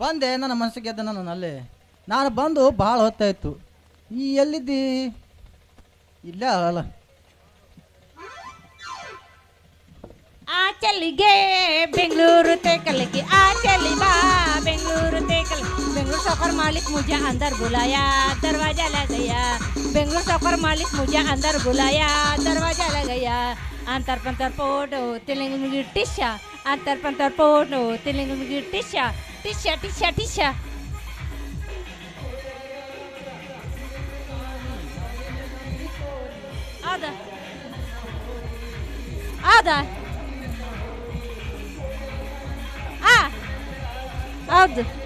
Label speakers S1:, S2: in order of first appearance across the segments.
S1: ಬಂದೆ, ನನ್ನ ಮನಸ್ಸಿಗೆ ಗೆದ್ದ ನಾನು ಅಲ್ಲೇ. ನಾನು ಬಂದು ಭಾಳ ಹೊತ್ತಾಯ್ತು. ಈ ಎಲ್ಲಿದ್ದಿ? ಇಲ್ಲ ಅಲ್ಲ.
S2: ಚಲ್ಲಿಗೆ ಬೆಂಗಳೂರು ತೆಕಲಿಗೆ सकर मालिक मुझे अंदर बुलाया दरवाजा लग गया बेंगलुरु सकर मालिक मुझे अंदर बुलाया दरवाजा लग गया अंतर पंतर पोडो तेलंगमुगी टिशा अंतर पंतर पोडो तेलंगमुगी टिशा टिशा टिशा टिशा आधा आधा आ आधा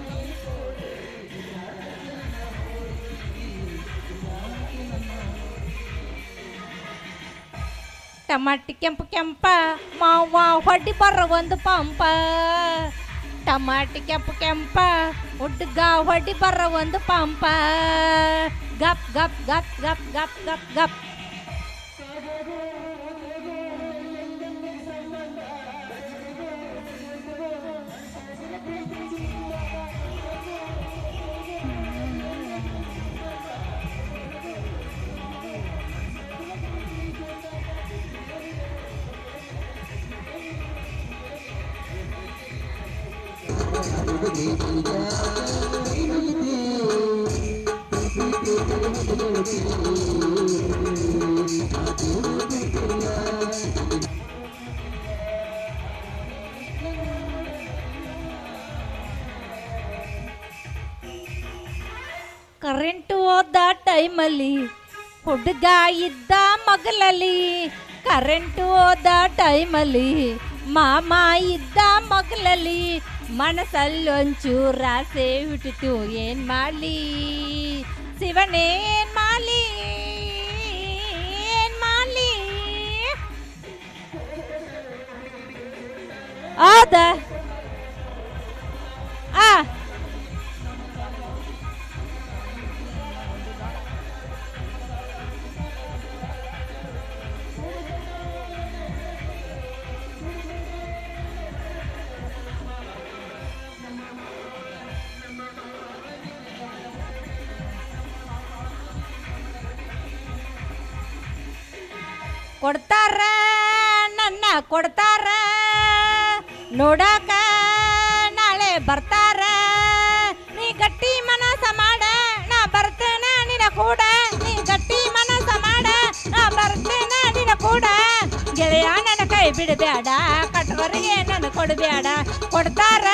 S2: ಟಮಾಟಿ ಕೆಂಪು ಕೆಂಪ, ಮಾವ ಹೊಡ್ಡಿ ಬರ್ರ ಒಂದು ಪಂಪ. ಟಮಾಟಿ ಕೆಂಪು ಕೆಂಪ, ಹುಡ್ಗ ಹೊಡ್ಡಿ ಬರ್ರ ಒಂದು ಪಂಪ. ಗಪ್ ಗಪ್ ಗಪ್ ಗಪ್ ಗಪ್ ಗಪ್ ಗಪ್. ಕರೆಂಟು ಹೋದ ಟೈಮಲ್ಲಿ ಹುಡುಗ ಇದ್ದ ಮಗಲಲ್ಲಿ ಕರೆಂಟು ಹೋದ ಟೈಮಲ್ಲಿ ಮಾಮ ಇದ್ದ ಮಗಲಲ್ಲಿ ಮನಸ್ಸಲ್ಲಿ ಒಂಚೂರು ಆಸೆ ಹುಟ್ಟಿತು ಏನ್ ಮಾಡ್ಲಿ ಶಿವನೇನ್ ಮಾಡ್ಲಿ ಕೊಡ್ತಾರ ನನ್ನ ಕೊಡ್ತಾರ ನೋಡಾಕ ನಾಳೆ ಬರ್ತಾರ ನೀ ಗಟ್ಟಿ ಮನಸ ಮಾಡ ನಾ ಬರ್ತೇನೆ ನಿನ ಕೂಡ ನೀ ಗಟ್ಟಿ ಮನಸ ಮಾಡ ನಾ ಬರ್ತೇನೆ ನಿನ ಕೂಡ ಗೆಳೆಯ ನನ್ನ ಕೈ ಬಿಡಬೇಡ ಕಟ್ಟವರಿಗೆ ನನ್ನ ಕೊಡಬೇಡ ಕೊಡ್ತಾರ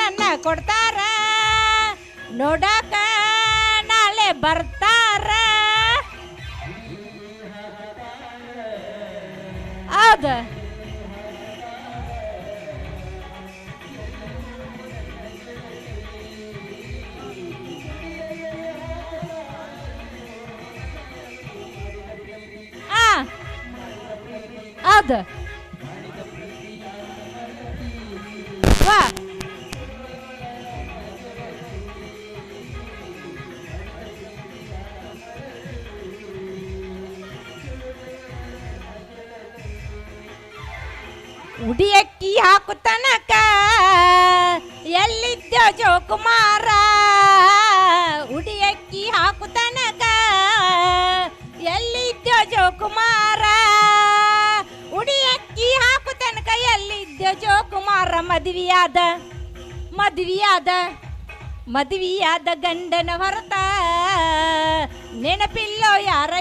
S2: ನನ್ನ ಕೊಡ್ತಾರ ನೋಡಾಕ ನಾಳೆ ಬರ್ತಾರ nada. Ah! Ada! Vá! ವಾ ಉಡಿಯಕ್ಕಿ ಹಾಕು ತನಕ ಎಲ್ಲಿದ್ದ ಜೋಕುಮಾರ ಉಡಿಯಕ್ಕಿ ಹಾಕು ತನಕ ಎಲ್ಲಿದ್ದ ಜೋಕುಮಾರ ಉಡಿಯಕ್ಕಿ ಹಾಕು ತನಕ ಎಲ್ಲಿದ್ದ ಜೋಕುಮಾರ ಮದುವೆಯಾದ ಮದುವೆಯಾದ ಮದುವೆಯಾದ ಗಂಡನ ಹೊರತ ನೆನಪಿಲ್ಲೋ ಯಾರ